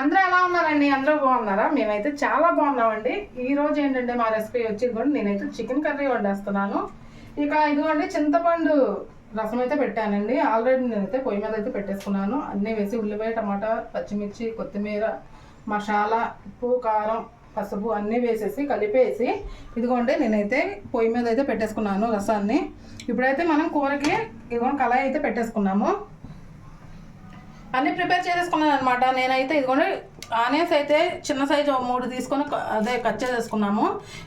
అందరూ ఎలా ఉన్నారండి? అందరూ బాగున్నారా? మేమైతే చాలా బాగున్నామండి. ఈ రోజు ఏంటంటే మా రెసిపీ వచ్చి కూడా నేనైతే చికెన్ కర్రీ వండేస్తున్నాను. ఇక ఇదిగోండి చింతపండు రసం అయితే పెట్టానండి. ఆల్రెడీ నేనైతే పొయ్యి మీద అయితే పెట్టేసుకున్నాను. అన్నీ వేసి ఉల్లిపాయ టమాటా పచ్చిమిర్చి కొత్తిమీర మసాలా ఉప్పు కారం పసుపు అన్నీ వేసేసి కలిపేసి ఇదిగోండి నేనైతే పొయ్యి మీద అయితే పెట్టేసుకున్నాను రసాన్ని. ఇప్పుడైతే మనం కూరకి ఇదిగోండి కళాయి అయితే పెట్టేసుకున్నాము. అన్నీ ప్రిపేర్ చేసేసుకున్నాను అనమాట నేనైతే ఇదిగోండి ఆనియన్స్ అయితే చిన్న సైజు మూడు తీసుకొని అదే కట్ చేసేసుకున్నాము.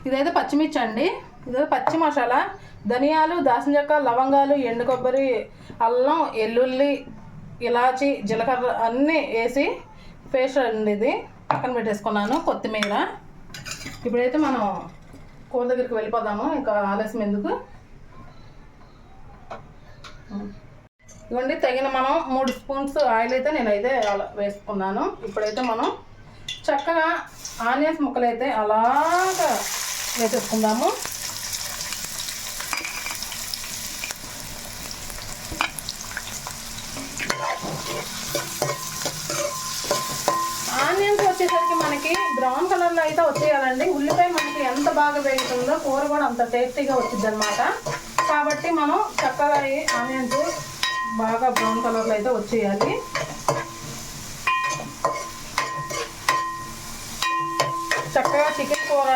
ఇదైతే పచ్చిమిర్చి అండి ఇదే పచ్చి మసాలా ధనియాలు దాసిన చెక్క లవంగాలు ఎండు కొబ్బరి అల్లం ఎల్లుల్లి ఇలాచి జీలకర్ర అన్నీ వేసి పేస్ట్ అండి ఇది. పక్కన పెట్టేసుకున్నాను కొత్తిమీర. ఇప్పుడైతే మనం కూర దగ్గరికి వెళ్ళిపోదాము. ఇంకా ఆలస్యం ఎందుకు? ఇవ్వండి. తగిన మనం మూడు స్పూన్స్ ఆయిల్ అయితే నేనైతే అలా వేసుకున్నాను. ఇప్పుడైతే మనం చక్కగా ఆనియన్స్ ముక్కలు అయితే అలాగా వేసేసుకుందాము. ఆనియన్స్ వచ్చేసరికి మనకి బ్రౌన్ కలర్లో అయితే వచ్చేయాలండి. ఉల్లిపాయ మనకి ఎంత బాగా వేగుతుందో కూర కూడా అంత టేస్టీగా వచ్చింది అనమాట కాబట్టి మనం చక్కగా ఆనియన్స్ బాగా బ్రౌన్ కలర్లో అయితే వచ్చేయాలి. చక్కగా చికెన్ కూర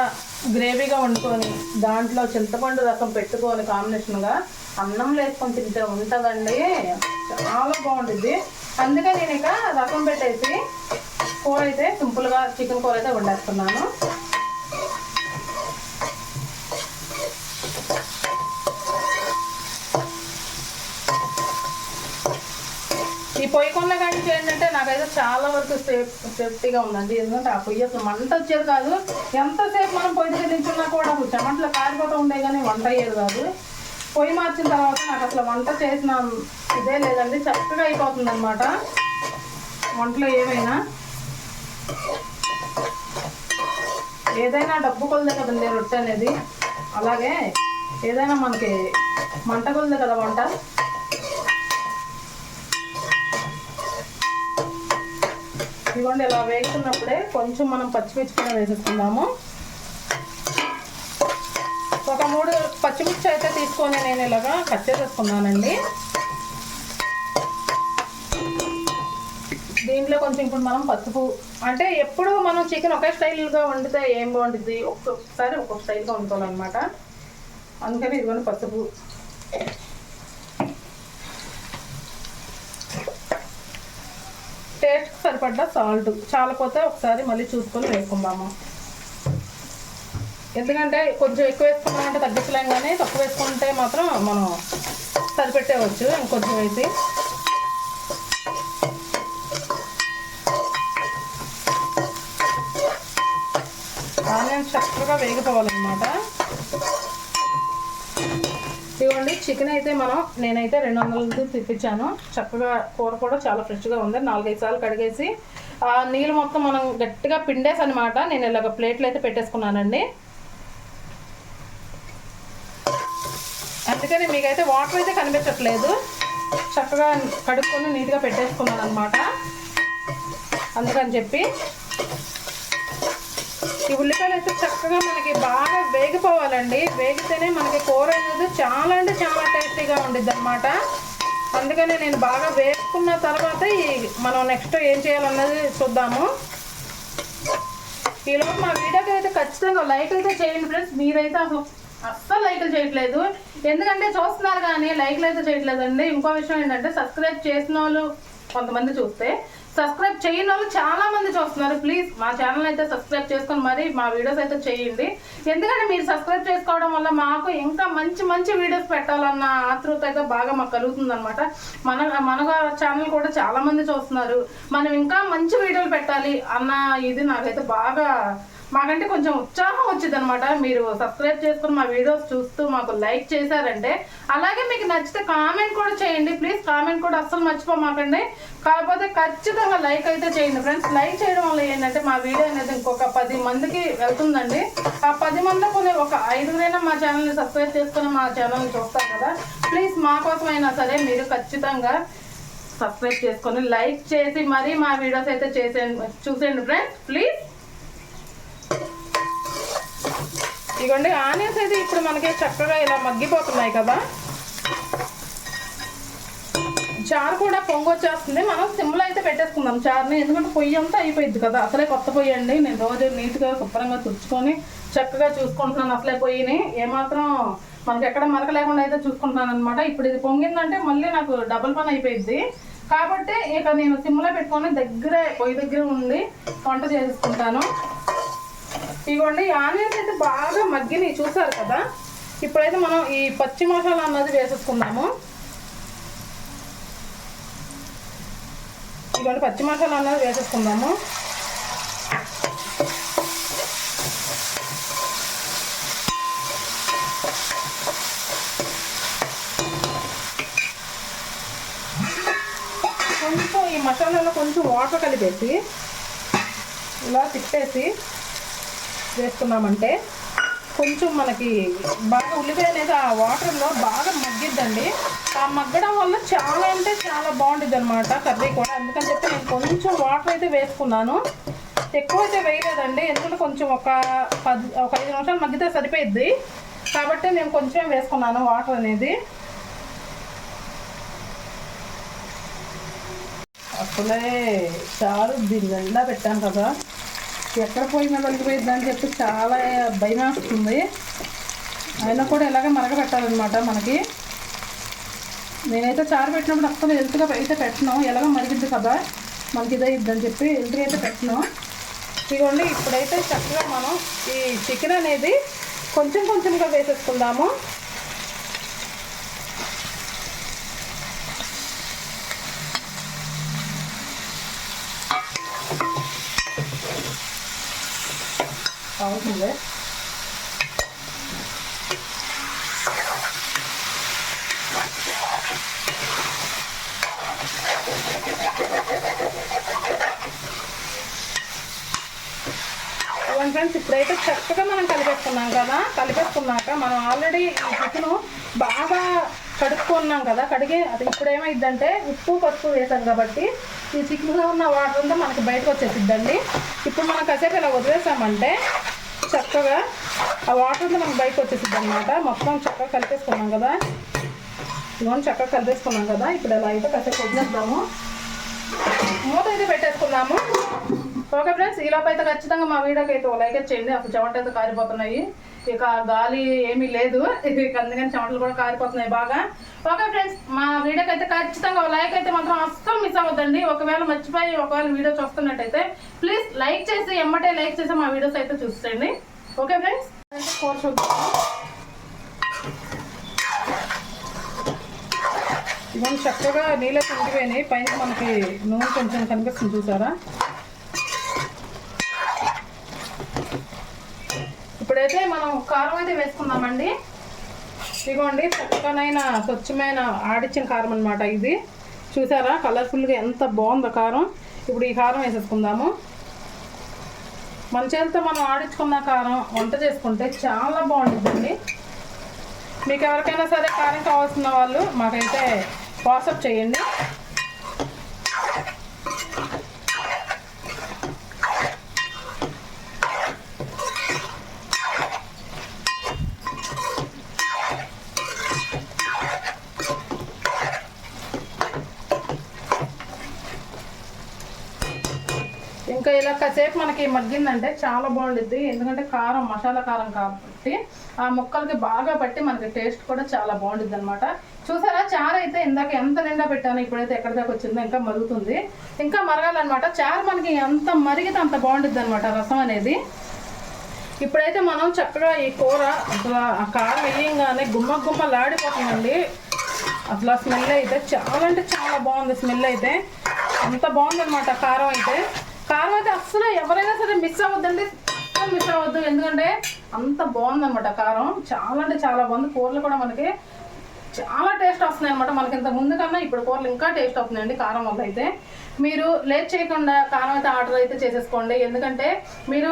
గ్రేవీగా వండుకొని దాంట్లో చింతపండు రసం పెట్టుకొని కాంబినేషన్గా అన్నం వేసుకొని తింటే ఉంటుందండి. చాలా బాగుంటుంది. అందుకే నేను ఇక రసం పెట్టేసి కూర అయితే సింపుల్గా చికెన్ కూర అయితే వండేస్తున్నాను. ఈ పొయ్యి కొన్న కానీ ఏంటంటే నాకైతే చాలా వరకు సేఫ్ సేఫ్టీగా ఉందండి. ఎందుకంటే ఆ పొయ్యి అసలు మంట వచ్చేది కాదు. ఎంతసేపు మనం పొయ్యి దగ్గర నించున్నా కూడా చెమట్లో కారిపోతూ ఉండే కానీ వంట అయ్యేది కాదు. పొయ్యి మార్చిన తర్వాత నాకు అసలు వంట చేసిన ఇదే లేదండి చక్కగా అయిపోతుంది అనమాట వంటలో ఏమైనా? ఏదైనా డబ్బు కొలదే కదండి రొట్టె అనేది. అలాగే ఏదైనా మనకి మంట కొలదే కదా వంట? ఇదిగోండి ఇలా వేగుతున్నప్పుడే కొంచెం మనం పచ్చిమిర్చి కూడా వేసేసుకుందాము. ఒక మూడు పచ్చిమిర్చి అయితే తీసుకొని నేను ఇలాగా కట్ చేసేసుకున్నానండి. దీంట్లో కొంచెం ఇప్పుడు మనం పసుపు అంటే ఎప్పుడు మనం చికెన్ ఒకే స్టైల్గా వండితే ఏం బాగుంటుంది ఒక్కొక్కసారి ఒక్కొక్క స్టైల్గా వండుకోవాలన్నమాట. అందుకని ఇదిగోండి పసుపు టేస్ట్ సరిపడ్డ సాల్ట్. చాలపోతే ఒకసారి మళ్ళీ చూసుకొని వేసుకుందాము. ఎందుకంటే కొంచెం ఎక్కువ వేసుకున్నామంటే తగ్గించలేం కానీ తక్కువ వేసుకుంటే మాత్రం మనం సరిపెట్టేవచ్చు. ఇంకొంచెం వేసి. ఆనియన్ చక్కగా వేగిపోవాలన్నమాట. ఇవ్వండి. చికెన్ అయితే మనం నేనైతే రెండు వందలది తెప్పించాను. చక్కగా కూర కూడా చాలా ఫ్రెష్గా ఉంది. నాలుగైదు సార్లు కడిగేసి ఆ నీళ్ళు మొత్తం మనం గట్టిగా పిండేసి అనమాట నేను ఇలాగ ప్లేట్లు అయితే పెట్టేసుకున్నానండి. అందుకని మీకైతే వాటర్ అయితే కనిపించట్లేదు. చక్కగా కడుక్కొని నీట్గా పెట్టేసుకున్నాను అనమాట అందుకని చెప్పి ఈ ఉల్లిపాయలు అయితే చక్కగా మనకి బాగా వేగిపోవాలండి. వేగితేనే మనకి కూర అనేది చాలా అంటే చాలా టేస్టీగా ఉండిద్ది అనమాట అందుకని నేను బాగా వేసుకున్న తర్వాత ఈ మనం నెక్స్ట్ ఏం చేయాలన్నది చూద్దాము. ఈలోపు మా వీడియోకి అయితే ఖచ్చితంగా లైక్ అయితే చేయండి ఫ్రెండ్స్. మీరైతే అసలు అస్సలు లైకులు చేయట్లేదు. ఎందుకంటే చూస్తున్నారు కానీ లైక్లు అయితే చేయట్లేదండి. ఇంకో విషయం ఏంటంటే సబ్స్క్రైబ్ చేసిన వాళ్ళు కొంతమంది చూస్తే సబ్స్క్రైబ్ చేయని వాళ్ళు చాలా మంది చూస్తున్నారు. ప్లీజ్ మా ఛానల్ అయితే సబ్స్క్రైబ్ చేసుకొని మరి మా వీడియోస్ అయితే చేయండి. ఎందుకంటే మీరు సబ్స్క్రైబ్ చేసుకోవడం వల్ల మాకు ఇంకా మంచి మంచి వీడియోస్ పెట్టాలన్న ఆతృత అయితే బాగా మాకు కలుగుతుంది అనమాట మన మన ఛానల్ కూడా చాలా మంది చూస్తున్నారు. మనం ఇంకా మంచి వీడియోలు పెట్టాలి అన్న ఇది నాకైతే బాగా మాకంటే కొంచెం ఉత్సాహం వచ్చింది అనమాట మీరు సబ్స్క్రైబ్ చేసుకుని మా వీడియోస్ చూస్తూ మాకు లైక్ చేశారంటే. అలాగే మీకు నచ్చితే కామెంట్ కూడా చేయండి. ప్లీజ్ కామెంట్ కూడా అస్సలు మర్చిపోమాకండి. కాకపోతే ఖచ్చితంగా లైక్ అయితే చేయండి ఫ్రెండ్స్ లైక్ చేయడం వల్ల ఏంటంటే మా వీడియో అనేది ఇంకొక పది మందికి వెళ్తుందండి. ఆ పది మంది కొన్ని ఒక ఐదుగురైనా మా ఛానల్ని సబ్స్క్రైబ్ చేసుకుని మా ఛానల్ని చూస్తారు కదా. ప్లీజ్ మా కోసమైనా సరే మీరు ఖచ్చితంగా సబ్స్క్రైబ్ చేసుకొని లైక్ చేసి మరీ మా వీడియోస్ అయితే చేసేయండి చూసేయండి ఫ్రెండ్స్ ప్లీజ్ ఇదిగోండి ఆనియన్స్ అయితే ఇప్పుడు మనకి చక్కగా ఇలా మగ్గిపోతున్నాయి కదా. చారు కూడా పొంగొచ్చేస్తుంది. మనం సిమ్లో అయితే పెట్టేసుకుందాం చారుని. ఎందుకంటే పొయ్యి అంతా అయిపోయింది కదా. అసలే కొత్త పొయ్యి అండి. నేను రోజు నీట్గా శుభ్రంగా తుడుచుకొని చక్కగా చూసుకుంటున్నాను అసలే పొయ్యిని. ఏమాత్రం మనకి ఎక్కడ మరక లేకుండా అయితే చూసుకుంటున్నాను అనమాట ఇప్పుడు ఇది పొంగిందంటే మళ్ళీ నాకు డబుల్ పని అయిపోయింది. కాబట్టి ఇక నేను సిమ్లో పెట్టుకొని దగ్గరే పొయ్యి దగ్గర ఉండి వంట చేసుకుంటాను ఇదిగోండి ఈ ఆనియన్స్ అయితే బాగా మగ్గినాయి చూసారు కదా? ఇప్పుడైతే మనం ఈ పచ్చి మసాలా అన్నది వేసేసుకుందాము. ఇదిగోండి పచ్చి మసాలా అన్నది వేసేసుకుందాము. కొంచెం ఈ మసాలాలో కొంచెం వాటర్ కలిపేసి ఇలా తిప్పేసి వేసుకున్నామంటే కొంచెం మనకి బాగా ఉల్లిపాయ అనేది ఆ వాటర్లో బాగా మగ్గిద్దండి. ఆ మగ్గడం వల్ల చాలా అంటే చాలా బాగుంటుంది అనమాట కర్రీ కూడా. అందుకని చెప్పి నేను కొంచెం వాటర్ అయితే వేసుకున్నాను. ఎక్కువ అయితే వేయలేదండి. ఎందుకంటే కొంచెం ఒక పది ఒక ఐదు నిమిషాలు మగ్గితే సరిపోయిద్ది. కాబట్టి నేను కొంచెం వేసుకున్నాను వాటర్ అనేది. అసలే చారు దీని నిండా పెట్టాను కదా. ఎక్కడ పోయి మీద వెళ్ళిపోయింది చెప్పి చాలా భయం వేస్తుంది. అయినా కూడా ఇలాగే మరగబెట్టాలన్నమాట మనకి. నేనైతే చారు పెట్టినప్పుడు అసలు ఎల్తుగా అయితే పెట్టను. ఎలాగో మరిగిద్ది కదా మనకి ఇదే ఇద్దని చెప్పి ఎల్తుగా అయితే పెట్టను. ఇదిగోండి ఇప్పుడైతే చక్కగా మనం ఈ చికెన్ అనేది కొంచెం కొంచెంగా వేసేసుకుందాము. అవుతుంది ఫ్రెండ్స్ ఇప్పుడైతే చక్కగా మనం కలిపేసుకున్నాం కదా. కలిపేసుకున్నాక మనం ఆల్రెడీ ఈ చికెను బాగా కడుక్కున్నాం కదా కడిగి అది ఇప్పుడు ఏమైందంటే ఉప్పు పసుపు వేసాం కాబట్టి ఈ చికెన్లో ఉన్న వాటర్ అంతా మనకి బయటకు వచ్చేసిద్దండి. ఇప్పుడు మనం కాసేపు ఇలా వదిలేసామంటే చక్కగా ఆ వాటర్ అంతా మనకి బయటకు వచ్చేసిద్ది అనమాట మొత్తం చక్కగా కలిపేసుకున్నాం కదా. ఇవన్నీ చక్కగా కలిపేసుకున్నాం కదా. ఇప్పుడు ఇలా అయితే కాసేపు వదిలేద్దాము. మూత అయితే పెట్టేసుకున్నాము. ఓకే ఫ్రెండ్స్ ఈలోపు అయితే ఖచ్చితంగా మా వీడియోకి అయితే లైక్ చేయండి. అప్పుడు చెమట అయితే కారిపోతున్నాయి. ఇక గాలి ఏమీ లేదు. ఇక అందుకని చెమటలు కూడా కారిపోతున్నాయి బాగా. ఓకే ఫ్రెండ్స్ మా వీడియోకి అయితే ఖచ్చితంగా లైక్ అయితే మాత్రం అస్సలు మిస్ అవ్వద్దండి. ఒకవేళ మర్చిపోయి ఒకవేళ వీడియో చూస్తున్నట్టయితే ప్లీజ్ లైక్ చేసి ఎమ్మటే లైక్ చేసి మా వీడియోస్ అయితే చూసేయండి. ఓకే ఫ్రెండ్స్ కూర చూద్దాం. ఇవన్నీ చక్కగా నీళ్ళ తింటిపోయినాయి పైన మనకి నూనె కొంచెం కనిపిస్తుంది చూసారా? ఇప్పుడైతే మనం కారం అయితే వేసుకుందామండి. ఇదిగోండి చక్కనైన స్వచ్ఛమైన ఆడిచ్చిన కారం అనమాట ఇది. చూసారా కలర్ఫుల్గా ఎంత బాగుందో కారం. ఇప్పుడు ఈ కారం వేసేసుకుందాము. మన చేతితో మనం ఆడించుకున్న కారం వంట చేసుకుంటే చాలా బాగుంటుందండి. మీకు ఎవరికైనా సరే కారం కావాల్సిన వాళ్ళు మాకైతే వాట్సాప్ చేయండి ఇంకా ఇలా కాసేపు మనకి మగ్గిందంటే చాలా బాగుండిద్ది. ఎందుకంటే కారం మసాలా కారం కాబట్టి ఆ ముక్కలకి బాగా పట్టి మనకి టేస్ట్ కూడా చాలా బాగుంటుంది అనమాట చూసారా? చారు అయితే ఇందాక ఎంత నిండా పెట్టాను ఇప్పుడైతే ఎక్కడ దాకా వచ్చిందో ఇంకా మరుగుతుంది. ఇంకా మరగాలన్నమాట. చారు మనకి ఎంత మరిగితే అంత బాగుంటుంది అనమాట రసం అనేది. ఇప్పుడైతే మనం చక్కగా ఈ కూర అసలు ఆ కారం వేయంగానే గుమ్మ గుమ్మ లాడిపోతుందండి అసలు ఆ స్మెల్ అయితే చాలా అంటే చాలా బాగుంది స్మెల్ అయితే. అంత బాగుందన్నమాట కారం అయితే. కారం అయితే అస్సలు ఎవరైనా సరే మిస్ అవ్వద్దండి. అస్సలు మిస్ అవ్వద్దు. ఎందుకంటే అంత బాగుందన్నమాట కారం. చాలా అంటే చాలా బాగుంది. కూరలు కూడా మనకి చాలా టేస్ట్ వస్తున్నాయి అనమాట మనకి ఇంత ముందు కన్నా ఇప్పుడు కూరలు ఇంకా టేస్ట్ అవుతున్నాయండి కారం వల్ల అయితే. మీరు లేట్ చేయకుండా కారం అయితే ఆర్డర్ అయితే చేసేసుకోండి. ఎందుకంటే మీరు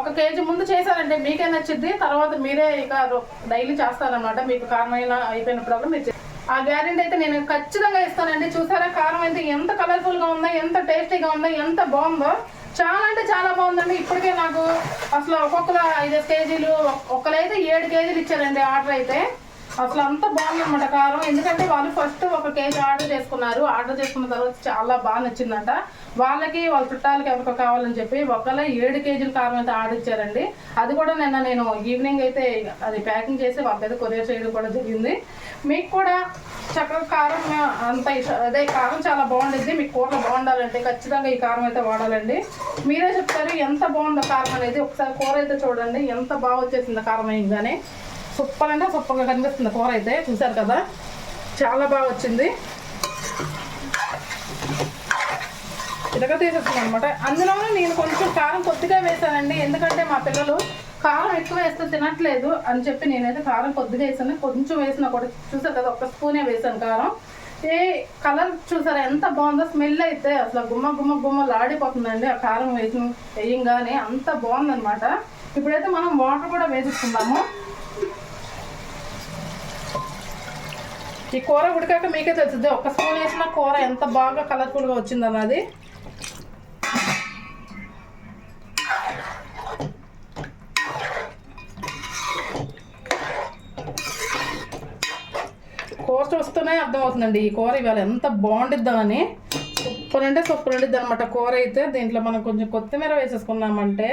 ఒక కేజీ ముందు చేశారంటే మీకే నచ్చిద్ది. తర్వాత మీరే ఇక డైలీ చేస్తారనమాట మీకు కారం అయినా అయిపోయినప్పుడల్లా మీరు ఆ గ్యారెంటీ అయితే నేను ఖచ్చితంగా ఇస్తానండి. చూసారా? కారం అయితే ఎంత కలర్ఫుల్గా ఉందో ఎంత టేస్టీగా ఉందో ఎంత బాగుందో. చాలా అంటే చాలా బాగుందండి. ఇప్పటికే నాకు అసలు ఒక్కొక్కరు ఐదు కేజీలు ఒక్కరైతే ఏడు కేజీలు ఇచ్చారండి ఆర్డర్ అయితే. అసలు అంత బాగుందన్నమాట కారం. ఎందుకంటే వాళ్ళు ఫస్ట్ ఒక కేజీ ఆర్డర్ చేసుకున్నారు. ఆర్డర్ చేసుకున్న తర్వాత చాలా బాగా నచ్చిందంట. వాళ్ళకి వాళ్ళ చుట్టాలకి ఎవరికో కావాలని చెప్పి ఒకళ్ళ ఏడు కేజీల కారం అయితే ఆర్డర్ ఇచ్చారండి. అది కూడా నిన్న నేను ఈవినింగ్ అయితే అది ప్యాకింగ్ చేసి వాళ్ళకైతే కొరియర్ చేయడం కూడా జరిగింది. మీకు కూడా చక్కగా కారం అంత అదే కారం చాలా బాగుండేది మీకు కూర బాగుండాలంటే ఖచ్చితంగా ఈ కారం అయితే వాడాలండి. మీరే చెప్తారు ఎంత బాగుందో కారం అనేది. ఒకసారి కూర అయితే చూడండి ఎంత బాగా వచ్చేసిందో కారం వేయగానే సూపర్ అంటే సూపర్గా కనిపిస్తుంది. కూర అయితే చూసారు కదా? చాలా బాగా వచ్చింది. ఇలాగ తీసేస్తుంది అనమాట అందులోనే నేను కొంచెం కారం కొద్దిగా వేసానండి. ఎందుకంటే మా పిల్లలు కారం ఎక్కువ వేస్తే తినట్లేదు అని చెప్పి నేనైతే కారం కొద్దిగా వేసాను. కొంచెం వేసిన కూడా చూసారు కదా ఒక స్పూనే వేసాను కారం. ఏ కలర్ చూసారా? ఎంత బాగుందో స్మెల్ అయితే అసలు గుమ్మ గుమ్మ గుమ్మలు ఆడిపోతుందండి ఆ కారం వేసి వేయంగానే అంత బాగుందనమాట ఇప్పుడైతే మనం వాటర్ కూడా వేసేసుకుందాము. ఈ కూర ఉడికాక మీకే తెలుస్తుంది. ఒక స్పూన్ వేసిన కూర ఎంత బాగా కలర్ఫుల్గా వచ్చిందన్నది కూర చూస్తూనే అర్థమవుతుందండి ఈ కూర ఇవాళ ఎంత బాగుండిద్దామని సూపర్ అంటే సూపర్ ఉండిద్ది అనమాట కూర అయితే. దీంట్లో మనం కొంచెం కొత్తిమీర వేసేసుకున్నామంటే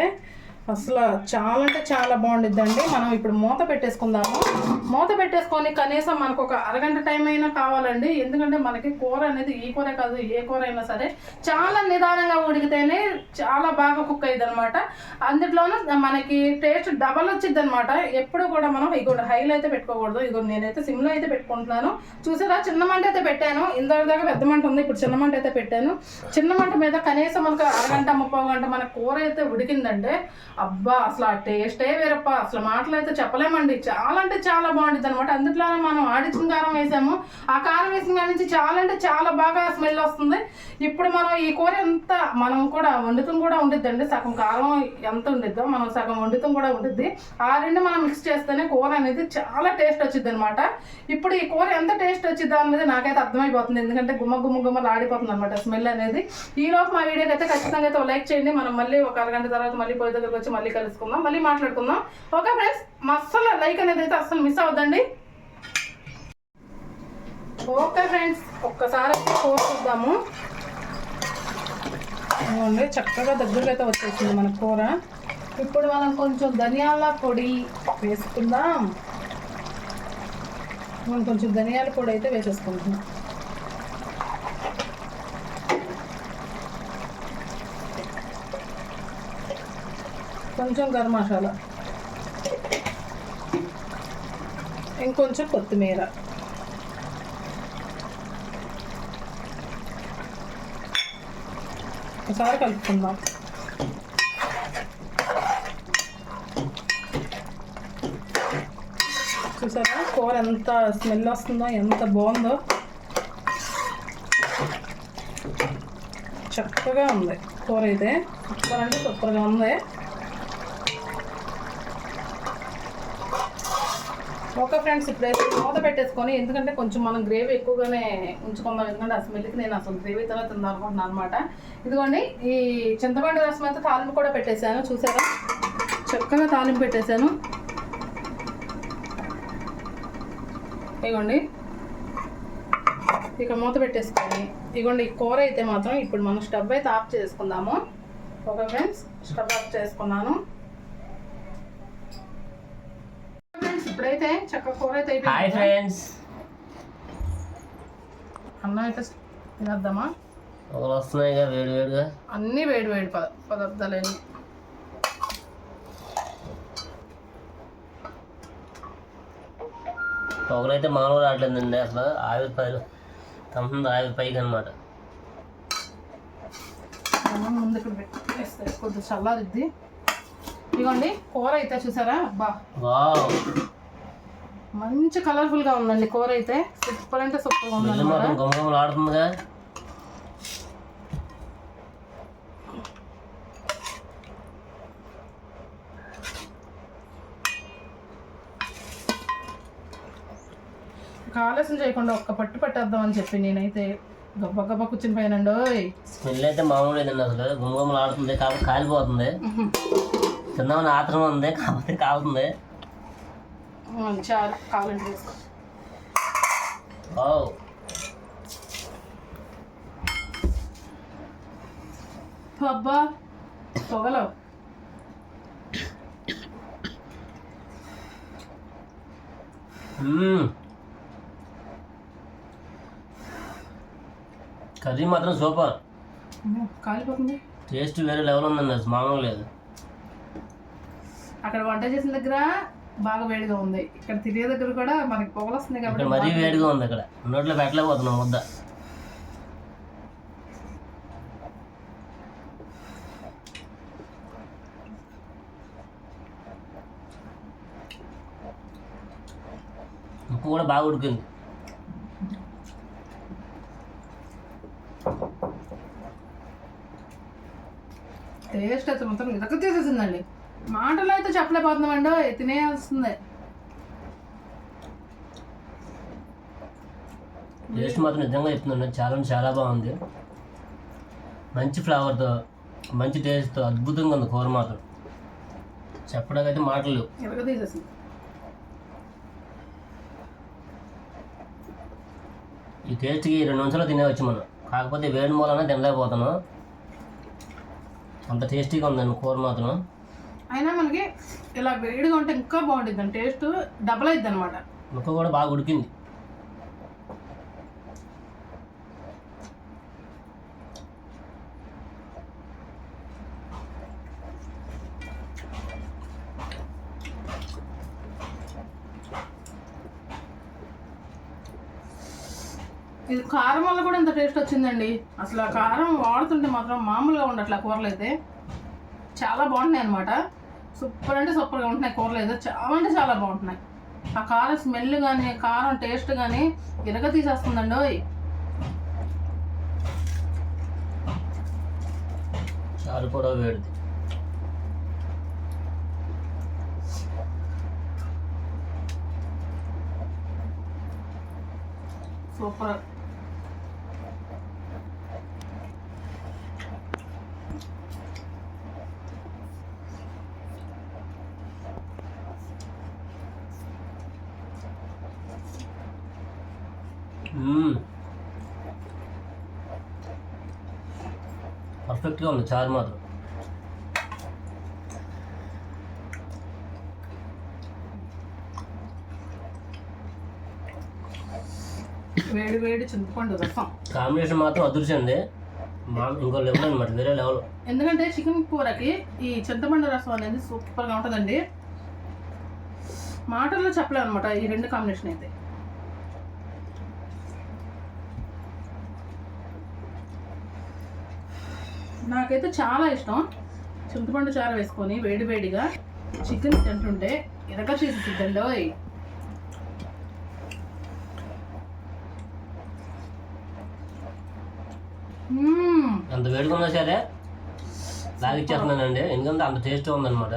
అసలు చాలా అంటే చాలా బాగుండిద్దండి. మనం ఇప్పుడు మూత పెట్టేసుకుందాము. మూత పెట్టేసుకొని కనీసం మనకు ఒక అరగంట టైం అయినా కావాలండి. ఎందుకంటే మనకి కూర అనేది ఈ కూర కాదు ఏ కూర అయినా సరే చాలా నిదానంగా ఉడికితేనే చాలా బాగా కుక్ అయ్యింది అనమాట అందులోనూ మనకి టేస్ట్ డబల్ వచ్చింది అనమాట ఎప్పుడు కూడా మనం ఇగో హైలో అయితే పెట్టుకోకూడదు. ఇగో నేనైతే సిమ్లో అయితే పెట్టుకుంటున్నాను. చూసారా? చిన్న మంట అయితే పెట్టాను. ఇందాక దాకా పెద్ద మంట ఉంది. ఇప్పుడు చిన్న మంట అయితే పెట్టాను. చిన్న మంట మీద కనీసం మనకు అరగంట ముప్పై గంట మన కూర అయితే ఉడికిందంటే అబ్బా అసలు ఆ టేస్టే వేరప్ప. అసలు మాటలు అయితే చెప్పలేమండి. చాలా అంటే చాలా బాగుంటుంది అనమాట అందుట్లో మనం ఆడిచిన కారం వేసాము. ఆ కారం వేసిన దాని నుంచి చాలా అంటే చాలా బాగా స్మెల్ వస్తుంది. ఇప్పుడు మనం ఈ కూర ఎంత మనం కూడా వండుతం కూడా ఉండిద్దండి. సగం కారం ఎంత ఉండిద్దో మనం సగం వండుతం కూడా ఉండిద్ది. ఆ రెండు మనం మిక్స్ చేస్తేనే కూర అనేది చాలా టేస్ట్ వచ్చింది అనమాట ఇప్పుడు ఈ కూర ఎంత టేస్ట్ వచ్చిద్దా అనేది నాకైతే అర్థమైపోతుంది. ఎందుకంటే గుమ్మ గుమ్మ గుమ్మలు ఆడిపోతుంది అనమాట స్మెల్ అనేది. ఈ లోపు మా వీడియోకి అయితే ఖచ్చితంగా అయితే లైక్ చేయండి. మనం మళ్ళీ ఒక అరగంట తర్వాత మళ్ళీ పోయి దగ్గరకు వచ్చి మళ్ళీ కలుసుకుందాం మళ్ళీ మాట్లాడుకుందాం. ఓకే ఫ్రెండ్స్ అస్సలు లైక్ అనేది అయితే అస్సలు మిస్ అవ్వద్దండి. ఓకే ఫ్రెండ్స్ ఒక్కసారి అయితే చూద్దాము. చక్కగా దగ్గరగా అయితే వచ్చేసింది మన కూర ఇప్పుడు మనం కొంచెం ధనియాల పొడి వేసుకుందాం. మనం కొంచెం ధనియాల పొడి అయితే వేసేసుకుంటున్నాం కొంచెం గరం మసాలా. ఇంకొంచెం కొత్తిమీర. ఒకసారి కలుపుకుందాం. చూసారా? కూర ఎంత స్మెల్ వస్తుందో ఎంత బాగుందో. చక్కగా ఉంది. కూర అయితే సూపర్ అంటే సూపర్గా ఉంది. ఓకే ఫ్రెండ్స్ ఇప్పుడైతే మూత పెట్టేసుకొని ఎందుకంటే కొంచెం మనం గ్రేవీ ఎక్కువగానే ఉంచుకుందాం ఎందుకంటే ఆ స్మెల్కి నేను అసలు గ్రేవీ తర్వాత తిందాం అనుకుంటున్నాను అనమాట ఇదిగోండి ఈ చింతపండు రసం అయితే తాలింపు కూడా పెట్టేశాను చూసారా? చక్కగా తాలింపు పెట్టేశాను. ఇదిగోండి ఇక మూత పెట్టేసుకొని ఇదిగోండి ఈ కూర అయితే మాత్రం ఇప్పుడు మనం స్టవ్ అయితే ఆఫ్ చేసుకుందాము. ఓకే ఫ్రెండ్స్ స్టవ్ ఆఫ్ చేసుకున్నాను ఫ్రెండ్స్ ఇప్పుడైతే చక్క కూర అయితే హాయ్ కదా. ఫ్రెండ్స్ అన్నం అయితే తినేద్దామా? ఒకరు వస్తున్నాయిగా వేడి వేడిగా? అన్నీ వేడి వేడి పద పదార్థాలన్నీ పొగలైతే మామూలు రావట్లేదండి అసలు. ఆవిరి పైలు తమ్ముంది ఆవిరి పైకి అనమాట ముందు ఇక్కడ కొద్దిగా చల్లారిద్ది. ఇదిగోండి కూర అయితే చూసారా? అబ్బా వావ్. మంచి కలర్ఫుల్గా ఉందండి కూర అయితే. సూపర్ అంటే సూపర్గా మిల్లు ఉందన్నమాట మాత్రం గుమగుమలు ఆడుతుందిగా ఆలస్యం చేయకుండా ఒక్క పట్టు పట్టేద్దాం అని చెప్పి నేనైతే గబ్బ గబ్బ కూర్చుని పోయానండి ఓయ్. స్మెల్ అయితే మామూలు లేదండి అసలు. గుమగుమలు ఆడుతుంది కాబట్టి కాలిపోతుంది. తిన్నామని ఆత్రం ఉంది కాకపోతే కాలుతుంది. చాలు కావాలంటే తీసుకో ఓ అబ్బా పొగలో. కర్రీ మాత్రం సూపర్. కాలిపోతుంది టేస్ట్ వేరే లెవెల్ ఉందండి అసలు మామూలు లేదు. అక్కడ వంట చేసిన దగ్గర బాగా వేడిగా ఉంది. ఇక్కడ తిరిగే దగ్గర కూడా మనకి పొగలు వస్తుంది ఇక్కడ కాబట్టి మరీ వేడిగా ఉంది ఇక్కడ. నోట్లో పెట్టలేకపోతున్నాం ముద్ద. ఉప్పు కూడా బాగా ఉడికింది. టేస్ట్ అయితే మొత్తం ఇదక తీసేసిందండి మాటలు అయితే చెప్పలేకపోతున్నామండి తినే వస్తుంది. టేస్ట్ మాత్రం నిజంగా చెప్తున్నాను చాలా చాలా బాగుంది. మంచి ఫ్లేవర్తో మంచి టేస్ట్తో అద్భుతంగా ఉంది కూర మాత్రం. చెప్పడానికి అయితే మాటలు ఈ టేస్ట్కి రెండు నిమిషాలు తినేవచ్చు మనం. కాకపోతే వేడి మూలన తినలేకపోతున్నాం. అంత టేస్టీగా ఉందండి కూర మాత్రం. అయినా మనకి ఇలా వేడిగా ఉంటే ఇంకా బాగుంటుంది. టేస్ట్ డబల్ అయిద్ది అనమాట ముక్క కూడా బాగా ఉడికింది. ఇది కారం వల్ల కూడా ఇంత టేస్ట్ వచ్చిందండి. అసలు ఆ కారం వాడుతుంటే మాత్రం మామూలుగా ఉండట్లే కూరలు అయితే. చాలా బాగుంటున్నాయి అనమాట సూపర్ అంటే సూపర్గా ఉంటున్నాయి కూరలు అయితే చాలా అంటే చాలా బాగుంటున్నాయి. ఆ కారం స్మెల్ కానీ కారం టేస్ట్ కానీ ఇరగ తీసేస్తుందండి ఓయ్. చారు కూడా వేడిది సూపర్. పర్ఫెక్ట్గా ఉంది చారు మాత్రం. వేడి వేడి చింతపండు రసం. కాంబినేషన్ మాత్రం అదృశ్యం అండి మా ఇంకో లెవెల్ అనమాట వేరే లెవెల్ ఎందుకంటే చికెన్ కూరకి ఈ చింతపండు రసం అనేది సూపర్గా ఉంటుందండి. మాటల్లో చెప్పలేము అనమాట ఈ రెండు కాంబినేషన్ అయితే. నాకైతే చాలా ఇష్టం. చింతపండు చారు వేసుకొని వేడి వేడిగా చికెన్ తింటుంటే ఇరక చేసి తిద్దండి ఓయ్. అంత వేడిగా ఉన్నా సరే లాగిచ్చేస్తున్నానండి. ఎందుకంటే అంత టేస్ట్ ఉందన్నమాట.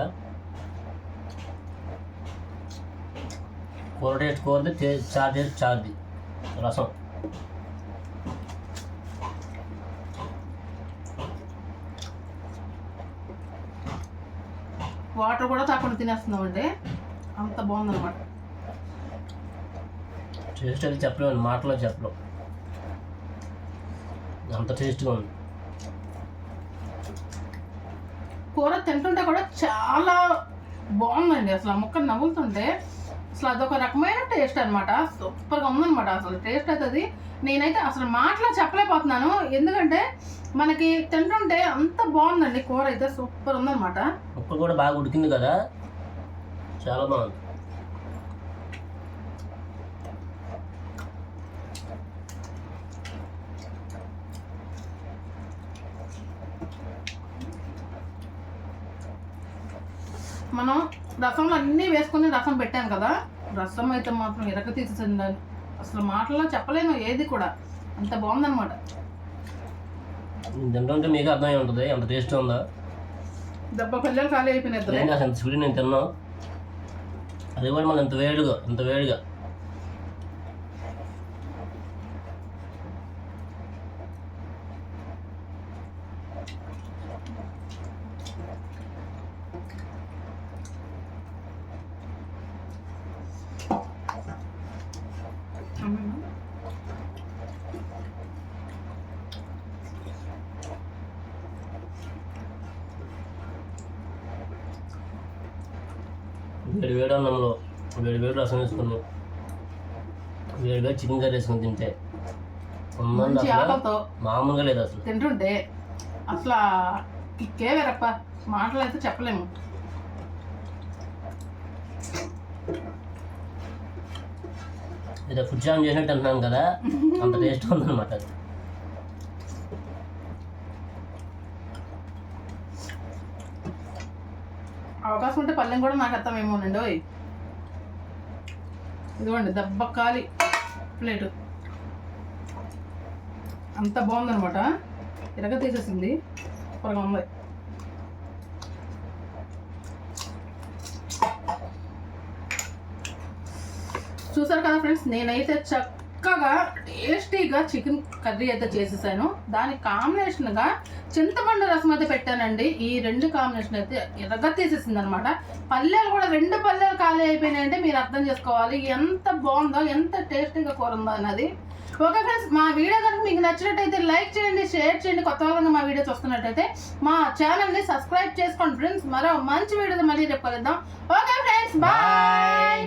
కూర టేస్ట్ కూరది టేస్ట్ చార్ టేస్ట్ చార్ది. రసం. తాకుండా తినేస్తున్నామండి అంత బాగుందన్నమాట. టేస్ట్ అది చెప్పలేము మాటలో చెప్పలేం. అంత టేస్ట్గా ఉంది. కూర తింటుంటే కూడా చాలా బాగుందండి అసలు. ఆ ముక్క నవ్వులుతుంటే అసలు అదొక రకమైన టేస్ట్ అనమాట సూపర్గా ఉందన్నమాట అసలు. టేస్ట్ అయితే అది. నేనైతే అసలు మాటలో చెప్పలేకపోతున్నాను. ఎందుకంటే మనకి తింటుంటే అంత బాగుందండి కూర అయితే. సూపర్ ఉందన్నమాట. ముక్క కూడా బాగా ఉడికింది కదా. చాలా బాగుంది. మనం రసంలో అన్నీ వేసుకొని రసం పెట్టాను కదా రసం అయితే మాత్రం ఎరక తీసేసిందని. అసలు మాటల్లో చెప్పలేను ఏది కూడా. అంత బాగుందన్నమాట. తింటుంటే మీకు అర్థమై ఉంటుంది ఎంత టేస్ట్ ఉందో. దెబ్బ పిల్లలు ఖాళీ అయిపోయినాయి నేను అసలు నేను తిన్నాను. అది కూడా మళ్ళీ ఇంత వేడిగా ఇంత వేడిగా వేడి వేడి అన్నంలో వేడి వేడి రసం వేసుకుని వేడి వేడి చికెన్ కర్రీ వేసుకుని తింటే ఉందండి మంచి ఆకలితో మామూలుగా లేదు అసలు. తింటుంటే అసలు కిక్కే వేరప్ప. మాటలు అయితే చెప్పలేము. ఏదో ఫుడ్ జామ్ చేసినట్టు అంటున్నాను కదా అంత టేస్ట్ ఉందన్నమాట అది. అవకాశం పళ్ళెం కూడా నాకు అర్థమేమోనండి ఓయ్. ఇదిగోండి దెబ్బకాలి ప్లేటు. అంత బాగుందనమాట. ఇరగ తీసేసింది. సూపర్గా ఉంది. చూసారు కదా ఫ్రెండ్స్ నేనైతే చక్కగా టేస్టీగా చికెన్ కర్రీ అయితే చేసేసాను. దాని కాంబినేషన్గా చింతపండు రసం అయితే పెట్టానండి. ఈ రెండు కాంబినేషన్ అయితే ఎర్రగా తీసేసింది అనమాట పల్లెలు కూడా రెండు పల్లెలు ఖాళీ అయిపోయినాయంటే మీరు అర్థం చేసుకోవాలి. ఎంత బాగుందో ఎంత టేస్టీగా కూర ఉందో అన్నది. ఓకే ఫ్రెండ్స్ మా వీడియో కనుక మీకు నచ్చినట్టయితే లైక్ చేయండి షేర్ చేయండి. కొత్త వాళ్ళంగా మా వీడియో చూస్తున్నట్టయితే మా ఛానల్ని సబ్స్క్రైబ్ చేసుకోండి ఫ్రెండ్స్. మరో మంచి వీడియో మళ్ళీ రేపు కలుద్దాం. Okay friends bye